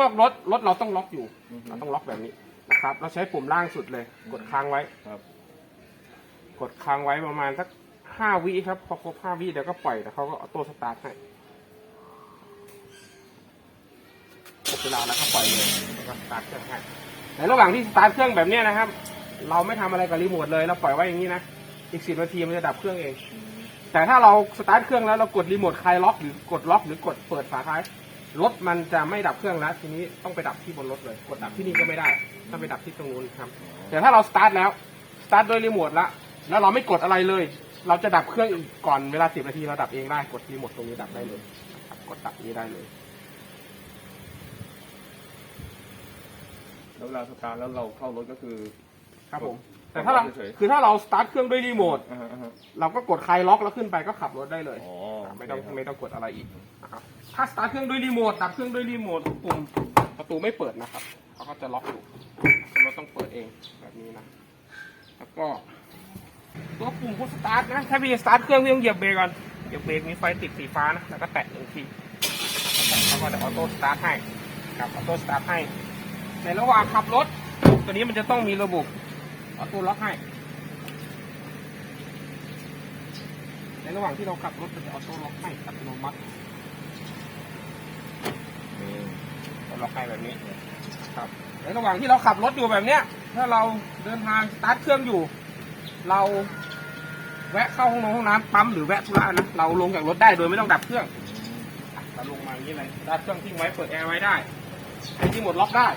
นอกรถรถเราต้องล็อกอยู่เราต้องล็อกแบบนี้นะครับ เราใช้ปุ่มล่างสุดเลย กดค้างไว้ ครับ กดค้างไว้ประมาณสักห้าวิครับ พอครบห้าวิเดี๋ยวก็ปล่อยแต่เขาก็ออโต้สตาร์ทให้ครบเวลาแล้วก็ปล่อยเลยแล้วก็สตาร์ทเครื่องให้ในระหว่างที่สตาร์ทเครื่องแบบเนี้ยนะครับ เราไม่ทำอะไรกับรีโมทเลยเราปล่อยไว้อย่างนี้นะอีกสิบนาทีมันจะดับเครื่องเอง แต่ถ้าเราสตาร์ทเครื่องแล้วเรากดรีโมทคลายล็อกหรือกดล็อกหรือกดเปิดฝาท้าย รถมันจะไม่ดับเครื่องแล้วทีนี้ต้องไปดับที่บนรถเลย กดดับที่นี่ก็ไม่ได้ต้องไปดับที่ตรงนู้นครับ แต่ถ้าเราสตาร์ทแล้วสตาร์ทโดยรีโมทละแล้วเราไม่กดอะไรเลย เราจะดับเครื่องอีกก่อนเวลาสิบนาทีเราดับเองได้กดรีโมทตรงนี้ดับได้เลยนะครับกดดับนี้ได้เลยแล้วเวลาสตาร์ทแล้วเราเข้ารถก็คือ ครับผมกด แต่ถ้าเราเฉยๆคือถ้าเราสตาร์ทเครื่องด้วยรีโมทอ่าฮะอ่าฮะเราก็กดคลายล็อกแล้วขึ้นไปก็ขับรถได้เลย อ๋อไม่ต้องโเคครับไม่ต้องกดอะไรอีกนะครับ ถ้าสตาร์ทเครื่องด้วยรีโมทดับเครื่องด้วยรีโมทปุ่มประตูไม่เปิดนะครับเขาก็จะล็อกอยู่เราต้องเปิดเองแบบนี้นะ แล้วก็ตัวปุ่มพุชสตาร์ทนะ ถ้าพี่จะสตาร์ทเครื่องพี่ต้องเหยียบเบรกก่อน เหยียบเบรกมีไฟติดสีฟ้านะ แล้วก็แตะหนึ่งทีแล้วก็เดี๋ยวออโต้สตาร์ทให้ครับออโต้สตาร์ทให้ ในระหว่างขับรถ ตัวนี้มันจะต้องมีระบบ ออโต้ล็อกให้ในระหว่างที่เราขับรถมันจะออโต้ล็อกให้อัตโนมัติอืมเราล็อกให้แบบนี้ครับในระหว่างที่เราขับรถอยู่แบบเนี้ย ถ้าเราเดินทางสตาร์ทเครื่องอยู่ เราแวะเข้าห้องน้ำห้องน้ำปั๊มหรือแวะธุระนะเราลงจากรถได้โดยไม่ต้องดับเครื่องอะเราลงมาอย่างนี้เลยสตาร์ทเครื่องทิ้งไว้เปิดแอร์ไว้ได้ไอ้ที่หมดล็อกได้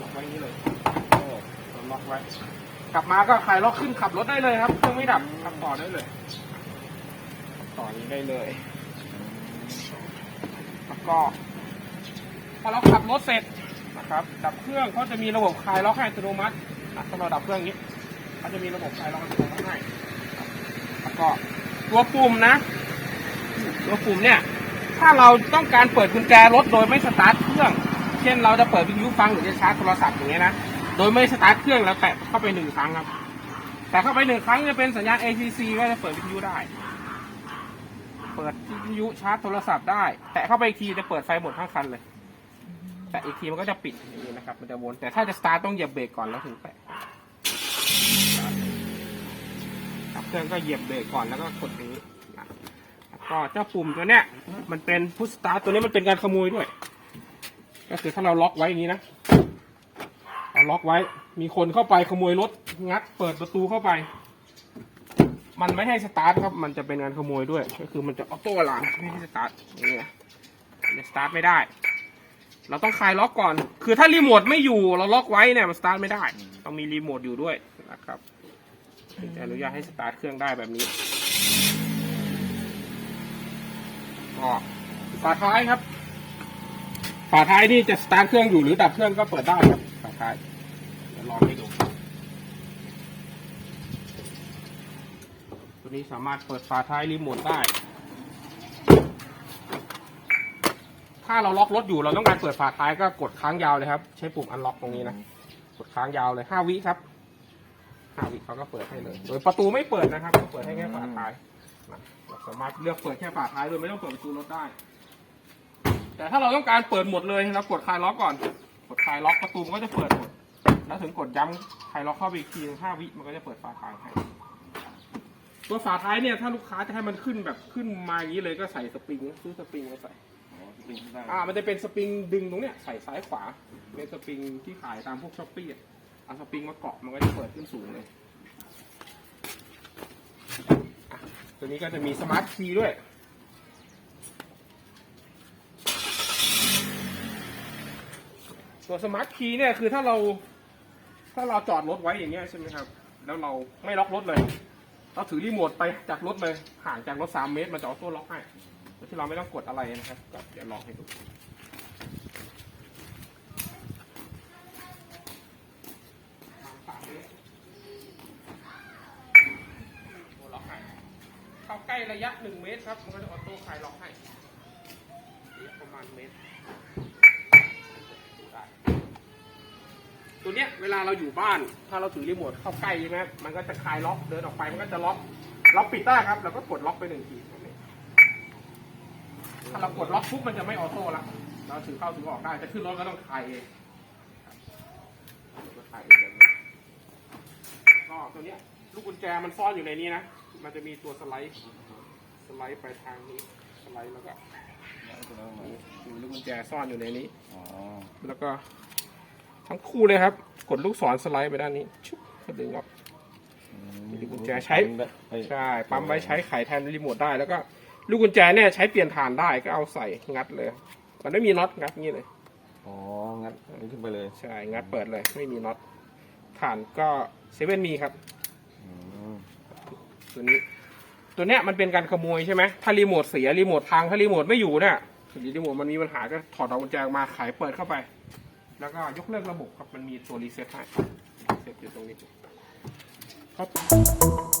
ล็อกไว้อย่างนี้เลยโอ้เราล็อกไว้ กลับมาก็คลายล็อกขึ้นขับรถได้เลยครับ เครื่องไม่ดับขับต่อได้เลยขับต่ออย่างนี้ได้เลย แล้วก็ พอเราขับรถเสร็จนะครับ ดับเครื่องเขาจะมีระบบคลายล็อกให้อัตโนมัตินะถ้าเราดับเครื่องนี้เขาจะมีระบบคลายล็อกอัตโนมัติให้ครับแล้วก็ตัวปุ่มนะ ตัวปุ่มเนี่ย ถ้าเราต้องการเปิดกุญแจรถโดยไม่สตาร์ทเครื่อง เช่นเราจะเปิดวิทยุฟังหรือจะชาร์จโทรศัพท์อย่างเงี้ยนะ โดยไม่สตาร์ทเครื่องแล้วแตะเข้าไปหนึ่งครั้งครับ แต่เข้าไปหนึ่งครั้งจะเป็นสัญญาณ ACC ก็จะเปิดวิทยุได้ เปิดวิทยุชาร์จโทรศัพท์ได้ แตะเข้าไปอีกทีจะเปิดไฟหมดทั้งคันเลย แต่อีกทีมันก็จะปิดอย่างนี้นะครับ มันจะวน แต่ถ้าจะสตาร์ทต้องเหยียบเบรกก่อนแล้วถึงแตะดับเครื่องก็เหยียบเบรกก่อนแล้วก็กดนี้นะก็เจ้าปุ่มตัวเนี้ยมันเป็นพุชสตาร์ทตัวนี้มันเป็นการขโมยด้วย ก็คือถ้าเราล็อกไว้อย่างนี้นะ ล็อกไว้ มีคนเข้าไปขโมยรถงัดเปิดประตูเข้าไป มันไม่ให้สตาร์ทครับ มันจะเป็นการขโมยด้วย ก็คือมันจะออโต้หลังไม่ให้สตาร์ทเงี้ยมันสตาร์ทไม่ได้ เราต้องคลายล็อกก่อน คือถ้ารีโมทไม่อยู่เราล็อกไว้เนี่ยมันสตาร์ทไม่ได้ ต้องมีรีโมทอยู่ด้วยนะครับถึงจะอนุญาตให้สตาร์ทเครื่องได้แบบนี้ก็ฝาท้ายครับ ฝาท้ายนี่จะสตาร์ทเครื่องอยู่หรือดับเครื่องก็เปิดได้ครับฝาท้าย ลองให้ดู ตัวนี้สามารถเปิดฝาท้ายรีโมทได้ ถ้าเราล็อกรถอยู่เราต้องการเปิดฝาท้ายก็กดค้างยาวเลยครับ ใช้ปุ่มอันล็อกตรงนี้นะ กดค้างยาวเลยห้าวิครับห้าวิเขาก็เปิดให้เลย โดยประตูไม่เปิดนะครับเปิดให้แค่ฝาท้ายเราสามารถเลือกเปิดแค่ฝาท้ายโดยไม่ต้องเปิดประตูรถได้ แต่ถ้าเราต้องการเปิดหมดเลยเรากดคลายล็อกก่อนกดคลายล็อกประตูมันก็จะเปิดหมด แล้วถึงกดย้ำคลายล็อกเข้าไปอีกทีห้าวิมันก็จะเปิดฝาท้ายให้ตัวฝาท้ายเนี่ยถ้าลูกค้าจะให้มันขึ้นแบบขึ้นมาอย่างนี้เลยก็ใส่สปริงซื้อสปริงมาใส่อ๋อลิงก์ได้อ่ามันจะเป็นสปริงดึงตรงเนี้ยใส่ซ้ายขวาเป็นสปริงที่ขายตามพวกช้อปปี้อะเอาสปริงมาเกาะมันก็จะเปิดขึ้นสูงเลยอะตัวนี้ก็จะมีสมาร์ทคีย์ด้วยตัวสมาร์ทคีย์เนี่ยคือถ้าเรา ถ้าเราจอดรถไว้อย่างเงี้ยใช่ไหมครับ แล้วเราไม่ล็อกรถเลย เราถือรีโมทไปจากรถเลย ห่างจากรถสามเมตรมันจะออโต้ล็อกให้โดยที่เราไม่ต้องกดอะไรนะครับก็เดี๋ยวลองให้ดูเมตรโอ้ล็อกให้เข้าใกล้ระยะหนึ่งเมตรครับมันก็จะออโต้คลายล็อกให้ประมาณเมตรได้ ตัวเนี้ยเวลาเราอยู่บ้าน ถ้าเราถือรีโมทเข้าใกล้ใช่ไหมมันก็จะคลายล็อกเดินออกไปมันก็จะล็อกเราปิดได้ครับเราก็กดล็อกไปหนึ่งทีถ้าเรากดล็อกปุ๊บมันจะไม่ออโต้ละเราถือเข้าถือออกได้จะขึ้นรถก็ต้องคลายเองครับก็คลายเองแบบนี้ก็ตัวเนี้ยลูกกุญแจมันซ่อนอยู่ในนี้นะ มันจะมีตัวสไลด์สไลด์ไปทางนี้สไลด์แล้วก็นี่มีลูกกุญแจซ่อนอยู่ในนี้อ๋อแล้วก็ ทั้งคู่เลยครับ กดลูกศรสไลด์ไปด้านนี้ชุบก็ดึงออก มีกุญแจใช้ ใช่ปั๊มไว้ใช้ไขแทนรีโมทได้แล้วก็ลูกกุญแจเนี่ยใช้เปลี่ยนฐานได้ก็เอาใส่งัดเลย มันไม่มีน็อตงัดงี้เลย อ๋อ งั้นอันนี้ขึ้นไปเลยใช่งัดเปิดเลย ไม่มีน็อตฐานก็เซเว่นมีครับ อืมตัวนี้ ตัวเนี้ยมันเป็นการขโมยใช่ไหมถ้ารีโมทเสียรีโมทพังถ้ารีโมทไม่อยู่เนี่ยหรือรีโมทมันมีปัญหาก็ถอดเอากุญแจออกมาไขเปิดเข้าไป แล้วก็ยกเลิกระบบครับมันมีตัวรีเซ็ตให้รีเซ็ตอยู่ตรงนี้ครับ